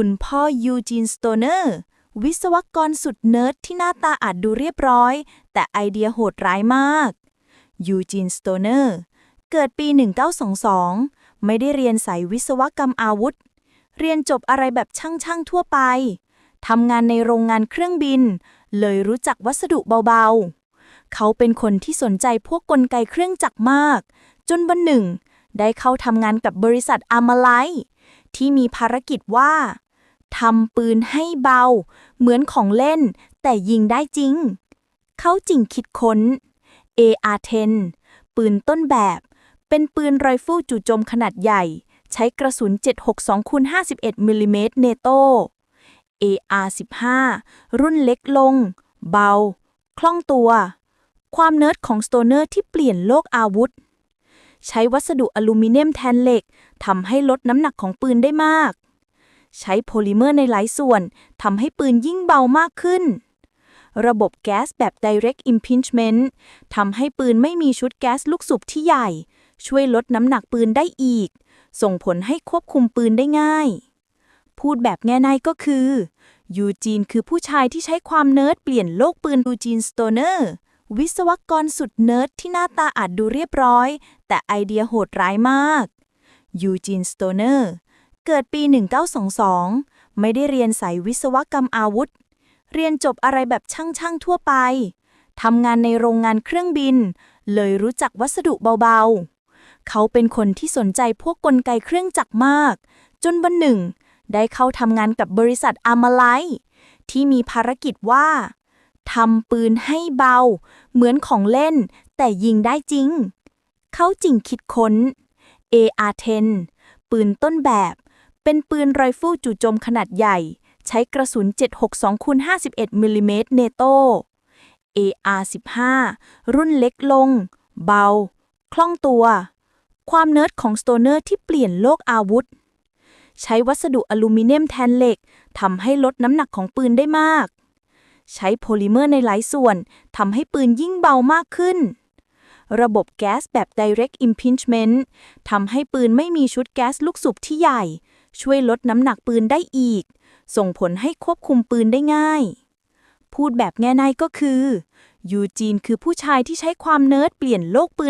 คุณพ่อยูจีนสโตเนอร์วิศวกรสุดเนิร์ดที่หน้าตาอาจดูเรียบร้อย แต่ไอเดียโหดร้ายมากยูจีนสโตเนอร์เกิดปี 1922 ไม่ได้เรียนสายวิศวกรรมอาวุธ เรียนจบอะไรแบบช่างๆทั่วไปทำงานในโรงงานเครื่องบิน เลยรู้จักวัสดุเบาๆ เขาเป็นคนที่สนใจพวกกลไกเครื่องจักรมาก จนวันหนึ่ง ได้เข้าทำงานกับบริษัทอามาไลที่มีภารกิจว่า ทำปืนให้เบา เหมือนของเล่น แต่ยิงได้จริง เขาจริงคิดค้น AR-10 ปืนต้นแบบ เป็นปืนไรเฟิลจู่โจมขนาดใหญ่ ใช้กระสุน 762คูณ51มิลลิเมตรเนโต AR-15 รุ่นเล็กลง เบา คล่องตัว ความเนิร์ดของสโตเนอร์ที่เปลี่ยนโลกอาวุธ ใช้วัสดุอลูมิเนียมแทนเหล็กทำให้ลดน้ำหนักของปืนได้มาก ใช้โพลิเมอร์ในหลายส่วนทำให้ปืนยิ่งเบามากขึ้น ระบบแก๊สแบบ direct impingement ทำให้ปืนไม่มีชุดแก๊สลูกสูบที่ใหญ่ ช่วยลดน้ำหนักปืนได้อีก ส่งผลให้ควบคุมปืนได้ง่าย พูดแบบง่ายๆก็คือ ยูจีนคือผู้ชายที่ใช้ความเนิร์ดเปลี่ยนโลกปืนยูจีนสโตเนอร์วิศวกรสุดเนิร์ดที่หน้าตาอาจดูเรียบร้อย แต่ไอเดียโหดร้ายมากยูจีนสโตเนอร์ เกิดปี 1922 ไม่ได้เรียนสายวิศวกรรมอาวุธ เรียนจบอะไรแบบช่างๆทั่วไป ทำงานในโรงงานเครื่องบิน เลยรู้จักวัสดุเบาๆ เขาเป็นคนที่สนใจพวกกลไกเครื่องจักรมาก จนวันหนึ่ง ได้เข้าทำงานกับบริษัทอามาไลที่มีภารกิจว่าทำปืนให้เบา เหมือนของเล่น แต่ยิงได้จริง เขาจริงคิดค้น AR-10 ปืนต้นแบบ เป็นปืนไรเฟิลจู่โจมขนาดใหญ่ ใช้กระสุน 762คูณ51มิลลิเมตรเนโต AR-15 รุ่นเล็กลง เบา คล่องตัว ความเนิร์ดของสโตเนอร์ที่เปลี่ยนโลกอาวุธ ใช้วัสดุอลูมิเนียมแทนเหล็กทำให้ลดน้ำหนักของปืนได้มาก ใช้โพลิเมอร์ในหลายส่วนทำให้ปืนยิ่งเบามากขึ้น ระบบแก๊สแบบ direct impingement ทำให้ปืนไม่มีชุดแก๊สลูกสูบที่ใหญ่ ช่วยลดน้ำหนักปืนได้อีก ส่งผลให้ควบคุมปืนได้ง่าย พูดแบบง่ายๆก็คือ ยูจีนคือผู้ชายที่ใช้ความเนิร์ดเปลี่ยนโลกปืน